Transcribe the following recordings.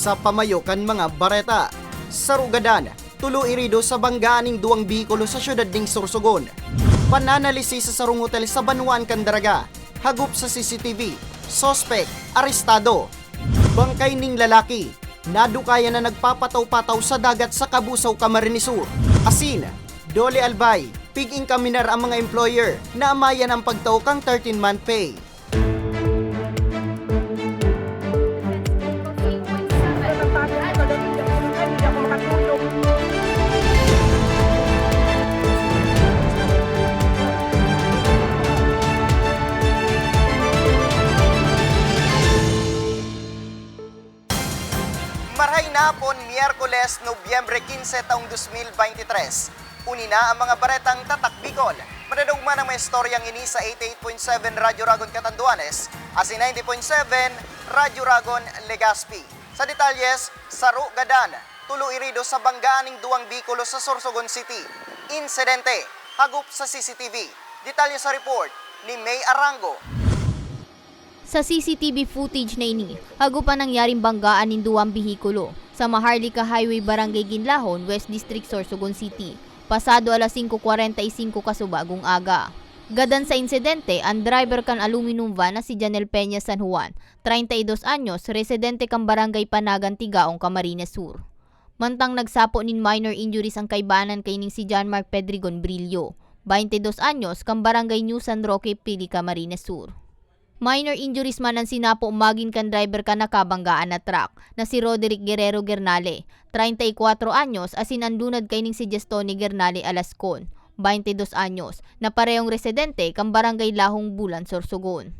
sa pamayokan mga bareta. Sa Rugadan, tulo irido sa banggaaning duwang bikulo sa syudad ning Sorsogon. Pananalisi sa sarong hotel sa Banuan, Candaraga. Hagup sa CCTV. Sospek, arestado. Bangkay ning lalaki. Nadukaya na nagpapataw-pataw sa dagat sa Kabusaw, Camarines Sur. Asin, Dole Albay, piging kaminar ang mga employer na amayan ang pagtaw kang 13-month pay. Po Miyerkules, Nobyembre 15 taong 2023. Uni na ang mga baretang tatak Bicol. Madadugma ng mga istoryang ini sa 88.7 Radyo Ragon Catanduanes at si 90.7 Radyo Ragon Legazpi. Sa detalyes, Saro Gadan, tulo irido sa banggaaning duwang Bicolo sa Sorsogon City. Insidente, hagup sa CCTV. Detalye sa report ni May Arango. Sa CCTV footage na ini, hago pa nangyaring banggaan ng duwang bihikulo sa Maharlika Highway Barangay Ginlahon, West District, Sorsogon City. Pasado alas 5.45 kasubagong aga. Gadan sa insidente, ang driver kan aluminum van na si Janel Peña San Juan, 32 anyos, residente kang barangay Panagan Tigaong, Camarines Sur. Mantang nagsapo nin minor injuries ang kaibanan kay ning si John Mark Pedrigon Brillo, 22 anyos, kang barangay New San Roque, Pili, Camarines Sur. Minor injuries man ang sinapo umagin kan driver ka nakabanggaan na truck na si Roderick Guerrero Gernale, 34 anyos, asin andunad kay ning si Gestoni Gernale Alascon, 22 anyos, na parehong residente kang barangay Lahong Bulan, Sorsogon.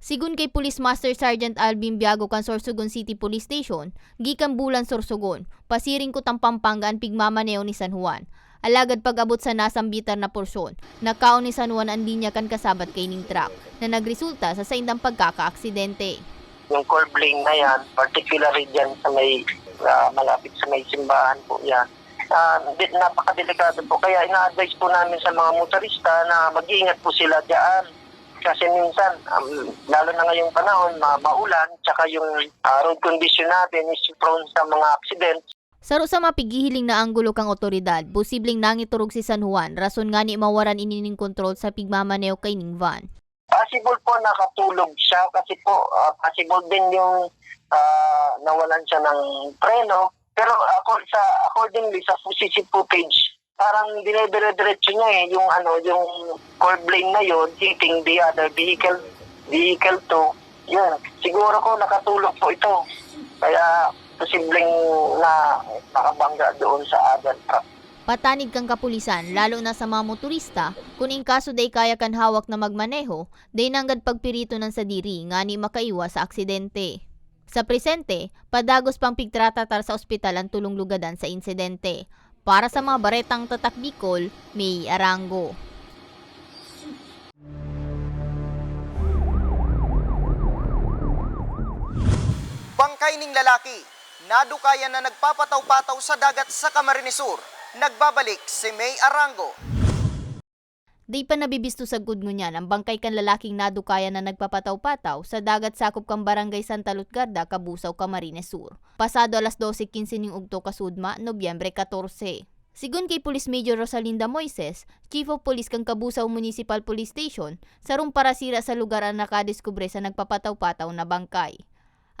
Sigun kay Police Master Sergeant Alvin Biago kan Sorsogon City Police Station, gikan Bulan Sorsogon, pasiring ko tang ang pigmamaneo ni San Juan. Alagad pag-abot sa nasambitan na porsyon, nakaon ni San Juan ang linya kan kasabat kay ning truck na nagresulta sa saindang pagkakaaksidente. yung core lane na yan, particularly dyan sa may ah, malapit sa may simbahan po yan. Uh, napakadelikado po. Kaya ina-advise po namin sa mga motorista na mag-iingat po sila dyan. Kasi minsan, um, lalo na ngayong panahon, ma- maulan, tsaka yung ah, road condition natin is prone sa mga accidents. Saro sa mapigihiling na anggulo kang otoridad, posibleng nangiturog si San Juan, rason nga ni mawaran inining kontrol sa pigmamaneo kay ning van. Possible po nakatulog siya kasi po ah, possible din yung ah, nawalan siya ng preno. Pero ako sa accordingly sa CC footage, parang dinedire-diretso niya eh yung ano yung curb lane na yon hitting the other vehicle vehicle to yun siguro ko nakatulog po ito kaya posibleng na nakabangga doon sa other truck Patanid kang kapulisan, lalo na sa mga motorista, kung in kaso day kaya kan hawak na magmaneho, day nanggad pagpirito ng sadiri nga ni makaiwas sa aksidente. Sa presente, padagos pang pigtratatar sa ospital ang tulong lugadan sa insidente. Para sa mga baretang tatak Bicol, May Arango. Bangkay ning lalaki, nadukaya na nagpapataw-pataw sa dagat sa Camarines Sur. Nagbabalik si May Arango. Di pa nabibisto sa good niyan ang bangkay kan lalaking nadukaya na nagpapataw-pataw sa dagat sakop kang barangay Santa Lutgarda, Kabusaw, Camarines Sur. Pasado alas 12.15 ning ugto kasudma, Nobyembre 14. Sigun kay Police Major Rosalinda Moises, Chief of Police kang Kabusaw Municipal Police Station, sarong parasira sa lugar ang nakadiskubre sa nagpapataw-pataw na bangkay.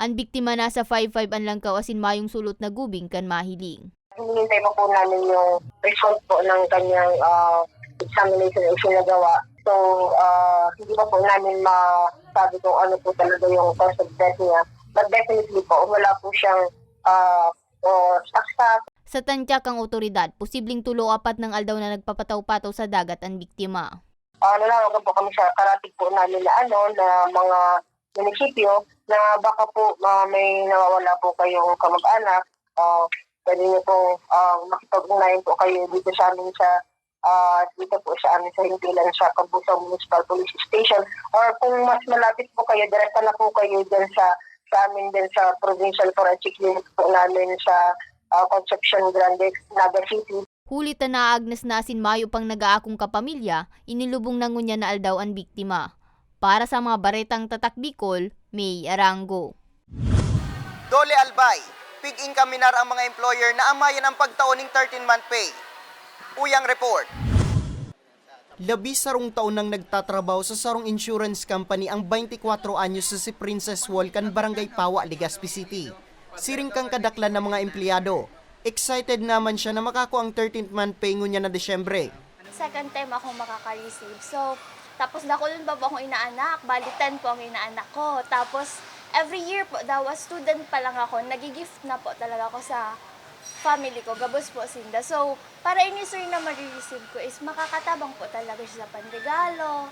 Ang biktima nasa 5'5 ang langkaw asin mayong sulot na gubing kan mahiling. hinihintay pa po namin yung result po ng kanyang ah, examination na isinagawa. So, ah, hindi pa po namin masabi kung ano po talaga yung cause of death niya. But definitely po, wala po siyang uh, or saksak. Sa tantya kang otoridad, posibleng tulo apat ng aldaw na nagpapataw-pataw sa dagat ang biktima. Uh, nanawagan po kami sa karatig po namin na ano, na mga munisipyo na baka po ah, may nawawala po kayong kamag-anak. Uh, pwede niyo po uh, makipag-ugnayan po kayo dito sa amin sa ah, dito po sa amin sa Hintilan sa Kabusaw Municipal Police Station or kung mas malapit po kayo, direkta na po kayo dyan sa sa amin din sa Provincial Forensic Unit po namin sa ah, Concepcion Grande, Naga City. Hulit na Agnes na asin mayo pang nagaakong kapamilya, inilubong na ngunya na aldaw ang biktima. Para sa mga baretang tatak Bicol, May Arango. Dole Albay, pig kaminar ang mga employer na amayan ang pagtaon ng 13-month pay. Uyang report. Labi sarong taon nang nagtatrabaho sa sarong insurance company ang 24 anyos sa si Princess Volcan Barangay Pawa, Legazpi City. Siring kang kadaklan ng mga empleyado. Excited naman siya na makakuha ang 13th month pay ngunya na Desyembre. second time ako makaka-receive. So, tapos nakulon pa po akong inaanak. Bali, 10 po ang inaanak ko. Tapos, every year po, daw as student pa lang ako, nagigift na po talaga ako sa family ko. Gabos po sinda. So, para inisuri na ma-receive ko is makakatabang po talaga siya sa panregalo.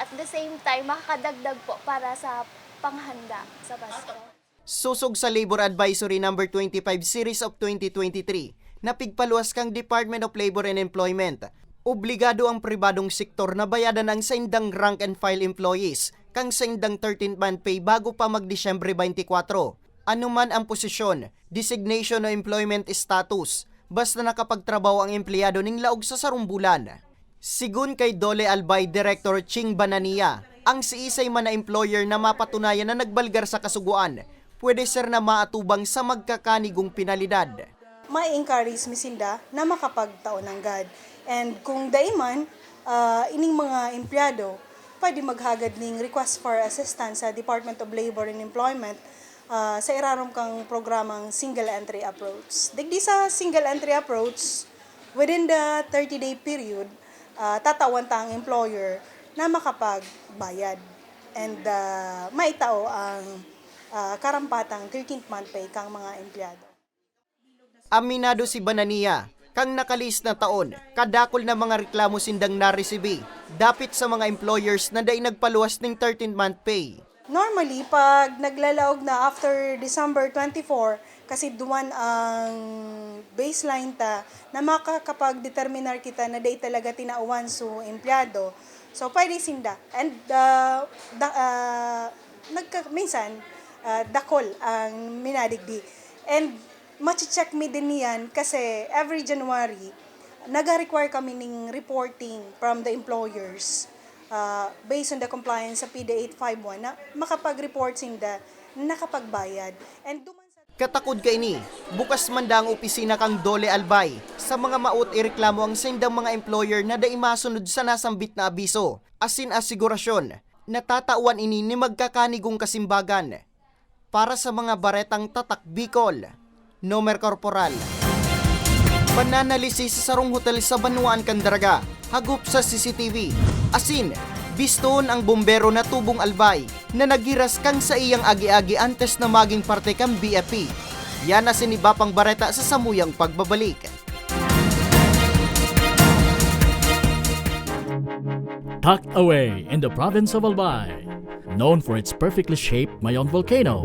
At the same time, makakadagdag po para sa panghanda sa Pasko. Susog sa Labor Advisory Number 25 Series of 2023 na pigpaluwas kang Department of Labor and Employment. Obligado ang pribadong sektor na bayadan ang saindang rank and file employees kang saindang 13th month pay bago pa mag-Disyembre 24. Anuman ang posisyon, designation o employment status, basta nakapagtrabaho ang empleyado ning laog sa sarumbulan. Sigun kay Dole Albay Director Ching Banania, ang siisay man na employer na mapatunayan na nagbalgar sa kasuguan, pwede sir na maatubang sa magkakanigong pinalidad. ma-encourage mi sila na makapagtaon ng God. And kung daiman, ah, ining mga empleyado, pwede maghagad ning request for assistance sa Department of Labor and Employment ah, sa irarom kang programang single entry approach. Digdi sa single entry approach, within the 30-day period, ah, tatawan ta ang employer na makapagbayad and uh, maitao ang ah, karampatang 13th month pay kang mga empleyado. Aminado si Banania, kang nakalis na taon, kadakol na mga reklamo sindang naresibi, dapit sa mga employers na day nagpaluwas ng 13th month pay. Normally, pag naglalaog na after December 24, kasi duwan ang baseline ta na makakapag-determinar kita na day talaga tinauwan so empleyado. So, pwede sinda. And, uh, da, uh, nagka, minsan, uh, dakol ang minadigdi. And, machi-check mi din niyan kasi every January, nag-require kami ng reporting from the employers uh, based on the compliance sa PDA 851 na makapag-report sinda nakapagbayad. And duman sa Katakod kay ni, bukas man da ang opisina kang Dole Albay sa mga maut ireklamo ang sindang mga employer na dai masunod sa nasambit na abiso, asin asigurasyon, natatawan ini ni magkakanigong kasimbagan. Para sa mga baretang tatak Bicol, Nomer Corporal. Pananalisis sa sarong hotel sa Banuan Candaraga, hagup sa CCTV. Asin, biston ang bombero na tubong albay na nagiras kang sa iyang agi-agi antes na maging parte kang BFP. Yan na siniba pang bareta sa samuyang pagbabalik. tucked away in the province of Albay, known for its perfectly shaped Mayon volcano.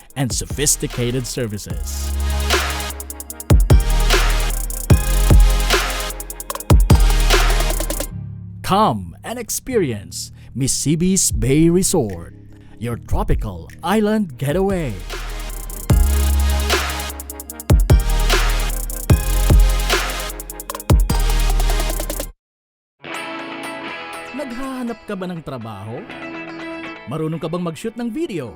and sophisticated services. Come and experience Mississippi's Bay Resort, your tropical island getaway. Naghahanap ka ba ng trabaho? Marunong ka bang mag-shoot ng video?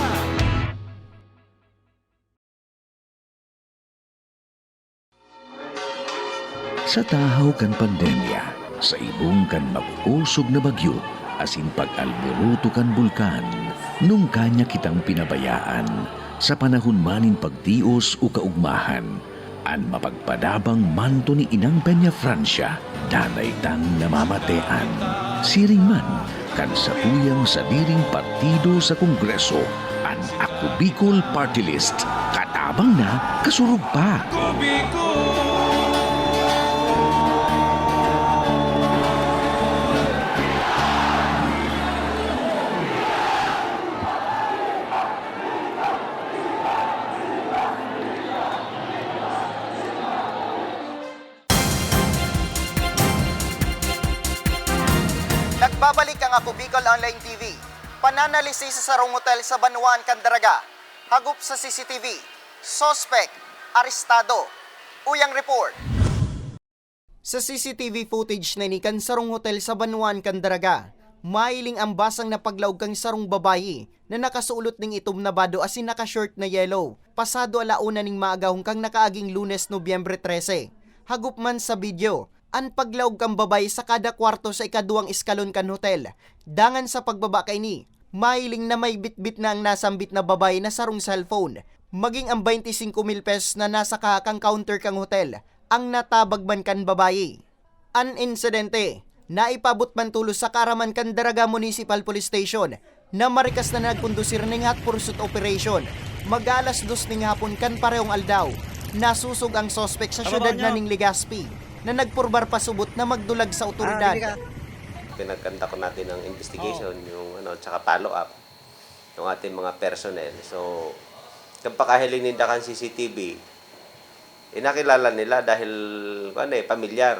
Sa tahaw kan pandemya, sa ibong kan mag-usog na bagyo, asin pag-alburuto kan bulkan, nung kanya kitang pinabayaan, sa panahon manin pagdios o kaugmahan, an mapagpadabang manto ni Inang Peña Francia, danay tang namamatean. Siring man, kan sa tuyang sa diring partido sa Kongreso, an Ako Bicol Party List, katabang na kasurug pa. Nagbabalik Pananalisis sa Sarong Hotel sa Banuan, Candaraga. Hagup sa CCTV. Suspect. Arestado. Uyang report. Sa CCTV footage na inikan Sarong Hotel sa Banuan, Candaraga, mailing ang basang na paglaog kang sarong babayi na nakasuulot ning itom na bado asin naka-short na yellow. Pasado alauna ning maagahong kang nakaaging lunes Nobyembre 13. Hagup man sa video, ang paglaog kang babay sa kada kwarto sa ikaduwang iskalon kan hotel. Dangan sa pagbaba kay ni, mailing na may bitbit na ang nasambit na babay na sarong cellphone. Maging ang 25 mil pesos na nasa kakang counter kang hotel, ang natabag man kan babayi. An insidente, naipabot man tulos sa Karaman Candaraga Municipal Police Station na marikas na nagkondusir ning hot pursuit operation. Magalas dos ning hapon kan parehong aldaw. Nasusog ang sospek sa syudad na ning Legazpi na nagpurbar pasubot na magdulag sa otoridad. Pinagkanta ko natin ng investigation, yung ano, tsaka follow up ng ating mga personnel. So, kapakahiling ninda kan CCTV, inakilala nila dahil ano eh, pamilyar.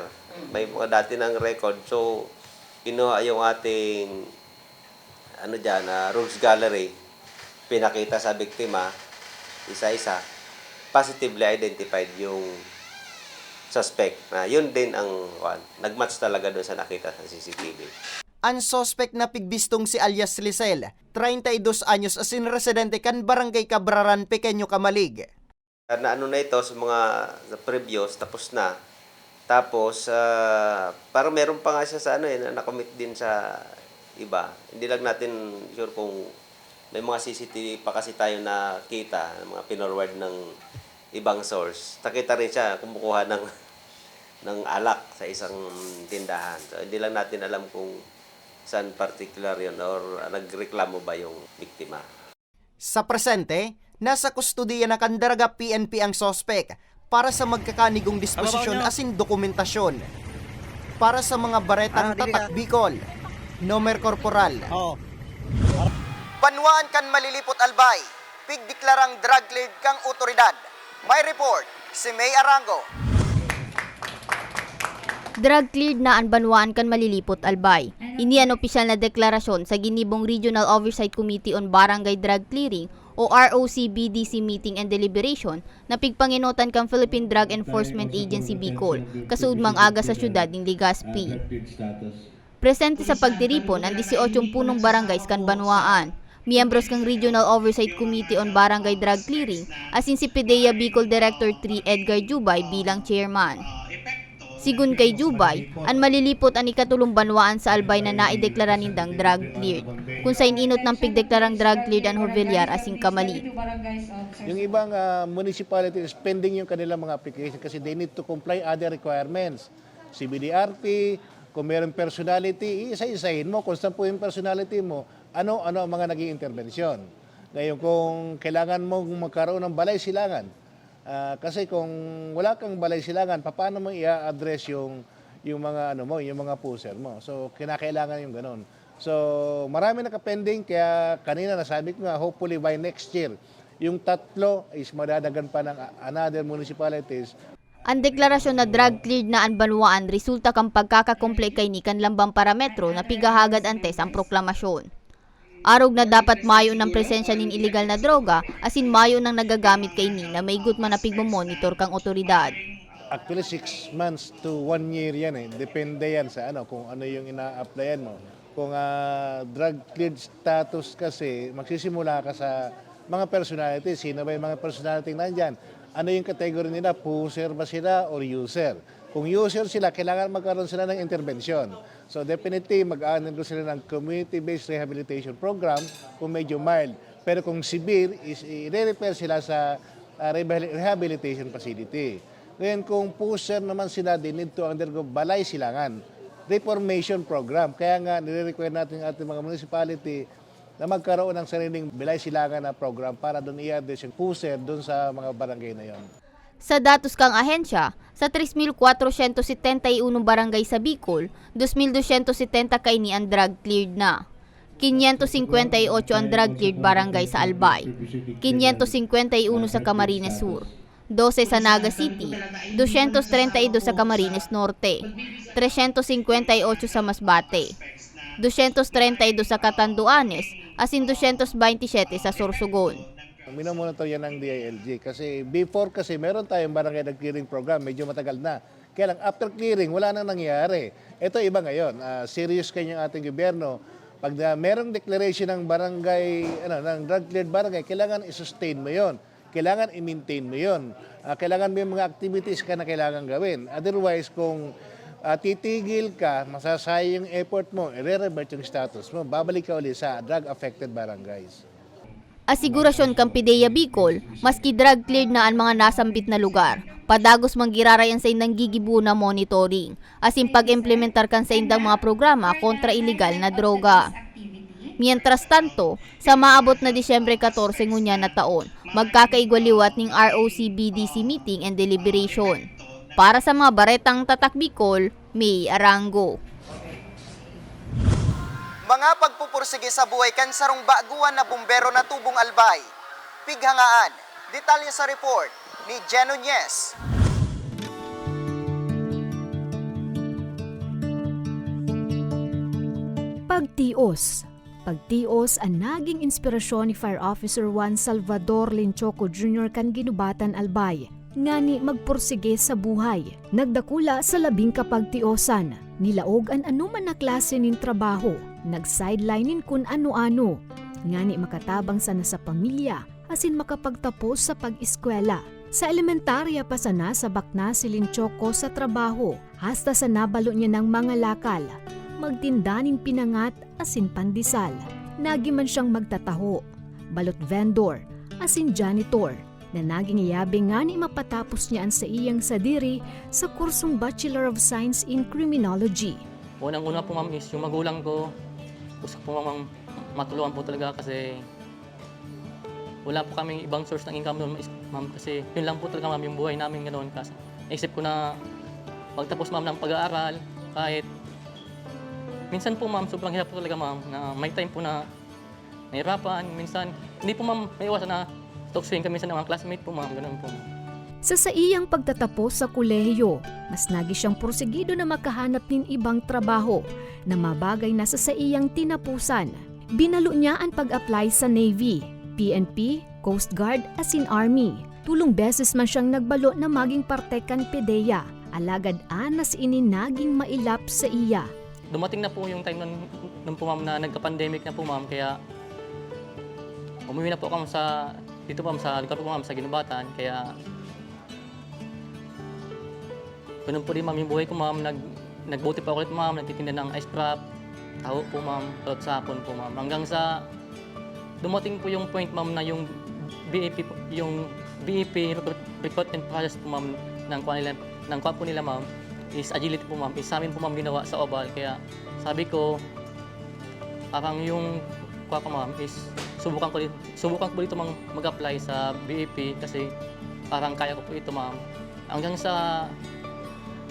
May mga dati ng record. So, kinuha yung ating ano dyan, ah, Rogues Gallery, pinakita sa biktima, isa-isa, positively identified yung suspect na yun din ang one, nagmatch talaga doon sa nakita sa CCTV. Ang sospek na pigbistong si alias Lisel, 32 anyos asin residente kan Barangay Cabraran, Pequeño Kamalig. Na ano na ito sa mga sa previous, tapos na. Tapos, ah, parang meron pa nga siya sa ano eh, na nakomit din sa iba. Hindi lang natin sure kung may mga CCTV pa kasi tayo nakita, mga pinorward ng ibang source. Nakita rin siya kumukuha ng ng alak sa isang tindahan. So, hindi lang natin alam kung saan particular yun or ah, nagreklamo ba yung biktima. Sa presente, nasa kustudiya na Kandaraga PNP ang sospek para sa magkakanigong disposisyon asin dokumentasyon. Para sa mga baretang tatak Bicol, Nomer Corporal. Banwaan kan malilipot albay, pigdeklarang drug cleared kang otoridad. May report, si May Arango. Drug cleared na ang banwaan kan malilipot albay. Hindi ang opisyal na deklarasyon sa Ginibong Regional Oversight Committee on Barangay Drug Clearing o ROC-BDC meeting and deliberation na pigpanginotan kang Philippine Drug Enforcement Agency Bicol, kasuudmang aga sa syudad ng Legazpi. Presente sa pagtiripon ang 18 punong barangays kan Banwaan. Miyembros kang Regional Oversight Committee on Barangay Drug Clearing, asin si PDEA Bicol Director 3 Edgar Jubay bilang chairman. Sigun kay Jubay, ang malilipot ang ikatulong banwaan sa albay na naideklara nindang drug cleared. Kung sa ininot ng pigdeklarang drug cleared ang Horveliar asing kamali. Yung ibang uh, municipalities pending yung kanilang mga application kasi they need to comply other requirements. CBDRP, kung meron personality, isa-isahin mo. Saan po yung personality mo, ano-ano ang mga naging intervensyon. Ngayon, kung kailangan mong magkaroon ng balay silangan, ah, kasi kung wala kang balay silangan, paano mo i-address yung, yung mga ano mo, yung mga puser mo. So, kinakailangan yung ganun. So, marami nakapending, kaya kanina nasabi ko nga, hopefully by next year, yung tatlo is madadagan pa ng another municipalities Ang deklarasyon na drug cleared na ang banwaan resulta kang pagkakakomple kay ni kan lambang parametro na pigahagad antes ang proklamasyon. Arog na dapat mayo ng presensya nin illegal na droga asin mayo ng nagagamit kay ni na may gutman na pigmomonitor kang otoridad. Actually, six months to one year yan eh. Depende yan sa ano, kung ano yung ina-applyan mo. Kung ah, drug cleared status kasi, magsisimula ka sa mga personality. Sino ba yung mga personality nandyan? Ano yung category nila? Puser ba sila or user? Kung user sila, kailangan magkaroon sila ng intervention. So definitely, mag-aanin ko sila ng community-based rehabilitation program kung medyo mild. Pero kung severe, is i-refer sila sa uh, rehabil- rehabilitation facility. Ngayon, kung pusher naman sila, they need to undergo balay silangan reformation program. Kaya nga, nire-require natin ang ating mga municipality na magkaroon ng sariling bilay silangan na program para doon i-address yung pusher doon sa mga barangay na yon. Sa datos kang ahensya, sa 3,471 barangay sa Bicol, 2,270 kaini ang drug cleared na. 558 ang drug cleared barangay sa Albay, 551 sa Camarines Sur, 12 sa Naga City, 232 sa Camarines Norte, 358 sa Masbate, 232 sa Catanduanes, asin 227 sa Sorsogon. Minomonitor yan ng DILG kasi before kasi meron tayong barangay na clearing program, medyo matagal na. Kaya lang after clearing, wala nang nangyayari. Ito iba ngayon, ah, serious kanyang ating gobyerno. Pag na merong declaration ng barangay, ano, ng drug cleared barangay, kailangan i-sustain mo yon. Kailangan i-maintain mo yon. Ah, kailangan may mga activities ka na kailangan gawin. Otherwise, kung ah, titigil ka, masasayang yung effort mo, i-revert yung status mo, babalik ka ulit sa drug-affected barangays. Asigurasyon kang Pideya Bicol, maski drug cleared na ang mga nasambit na lugar. Padagos manggiraray ang sa indang gigibu na monitoring, asin pag-implementar kan sa indang mga programa kontra ilegal na droga. Mientras tanto, sa maabot na Disyembre 14 ngunya na taon, magkakaigwaliwat ng ROC-BDC meeting and deliberation. Para sa mga baretang tatak Bicol, May Arango. Mga pagpupursige sa buhay kan sarong baguan na bumbero na tubong albay. Pighangaan. Detalye sa report ni Jen. Pagtios. Pagtios ang naging inspirasyon ni Fire Officer 1 Salvador Linchoco Jr. kan ginubatan albay. Ngani magpursige sa buhay. Nagdakula sa labing kapagtiosan. Nilaog ang anuman na klase nin trabaho. Nag-sidelinein kun ano-ano. Ngani makatabang sana sa pamilya asin makapagtapos sa pag-eskwela. Sa elementarya pa sana sa bakna si Linchoco sa trabaho hasta sa nabalo niya ng mga lakal magtindaning pinangat asin pandesal. Nagi man siyang magtataho, balot vendor, asin janitor, na naging iyabing nga ni mapatapos niya ang sa iyang sadiri sa kursong Bachelor of Science in Criminology. Unang-una po ma'am is yung magulang ko. Gusto po ma'am matulungan po talaga kasi wala po kaming ibang source ng income noon is- ma'am kasi yun lang po talaga ma'am yung buhay namin ganoon kasi naisip ko na pagtapos ma'am ng pag-aaral kahit minsan po ma'am sobrang hirap po talaga ma'am na may time po na nahirapan minsan hindi po ma'am may iwasan na tuksuin kami sa mga classmate po ma'am ganoon po ma'am. Sa sa iyang pagtatapos sa kolehiyo, mas nagi siyang porsigido na makahanap nin ibang trabaho na mabagay na sa sa iyang tinapusan. Binalo niya ang pag-apply sa Navy, PNP, Coast Guard, asin Army. Tulong beses man siyang nagbalo na maging parte kan PDEA. Alagad anas ini naging mailap sa iya. dumating na po yung time nun, nun po ma'am na nagka-pandemic na po ma'am kaya umuwi na po ako sa dito po ma'am sa lugar po ma'am sa Ginubatan kaya ganun po rin ma'am yung buhay ko ma'am. Nag nagbuti pa ulit ma'am. Nagtitinda ng ice wrap taho po ma'am. Tot sapon po ma'am. Hanggang sa dumating po yung point ma'am na yung po- yung recruit- recruitment process po ma'am ng kuha nila ng kuha po nila ma'am is agility po ma'am. Is amin po ma'am ginawa sa oval kaya sabi ko parang yung kuha ko ma'am is subukan ko dito, subukan ko dito mag-apply sa BEP kasi parang kaya ko po ito ma'am. Hanggang sa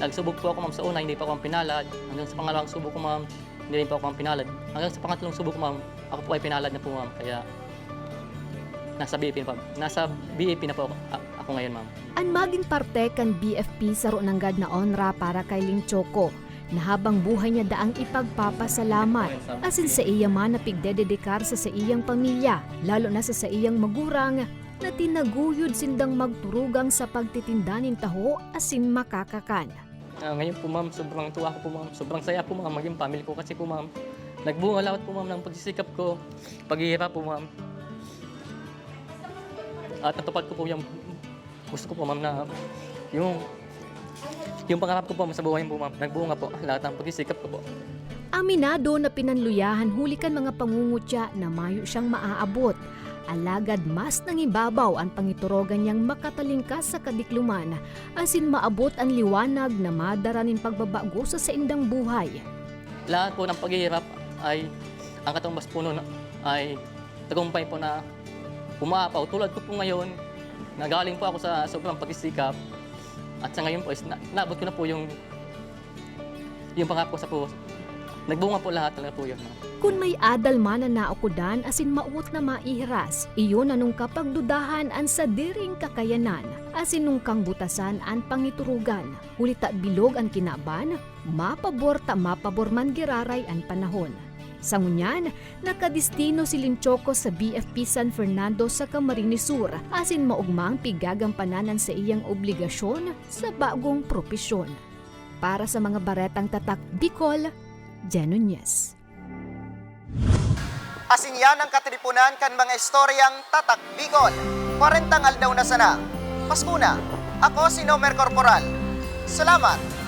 nagsubok po ako ma'am sa una hindi pa ako pinalad. Hanggang sa pangalawang subok ko ma'am hindi rin pa ako pinalad. Hanggang sa pangatlong subok ko ma'am ako po ay pinalad na po ma'am. Kaya nasa BEP na po. Nasa BEP na po ako, ako ngayon ma'am. Ang maging parte kan BFP sa Ronanggad na onra para kay Linchoco na habang buhay niya daang ipagpapasalamat. Asin sa iya man na sa sa iyang pamilya lalo na sa sa iyang magurang na tinaguyod sindang magturugang sa pagtitinda ng taho asin makakakan. Ah, ngayon po ma'am, sobrang tuwa ko po ma'am. Sobrang saya po ma'am, maging family ko kasi po ma'am. Nagbunga lawat po ma'am ng pagsisikap ko, paghihirap po ma'am. At natupad ko po yung gusto ko po ma'am na yung yung pangarap ko po ma'am sa buhay po ma'am. Nagbunga po lahat ng pagsisikap ko po. Aminado na pinanluyahan huli kan mga pangungutya na mayo siyang maaabot. Alagad mas nangibabaw ang pangiturogan niyang makatalingkas sa kadikluman asin maabot ang liwanag na madaranin pagbabago sa saindang buhay. Lahat po ng paghihirap ay ang katumbas po nun ay tagumpay po na umaapaw. Tulad ko po ngayon, nagaling po ako sa sobrang pagsisikap at sa ngayon po is na, naabot ko na po yung yung pangako sa po. Nagbunga po lahat talaga po yun. Kung may adal man na naukudan asin maut na maihiras, iyon anong kapagdudahan an sa diring kakayanan, asin nung kang butasan an pangiturugan, hulita bilog ang kinaban, mapabor ta mapabor man giraray an panahon. Sa ngunyan, nakadistino si Linchoco sa BFP San Fernando sa Camarines Sur, asin maugmang pigagampananan sa iyang obligasyon sa bagong propesyon. Para sa mga baretang tatak Bicol, Jen Nunez. Asin yan ang katripunan kan mga istoryang tatak Bicol. 40 aldaw na sana. Paskuna, ako si Nomer Corporal. Salamat!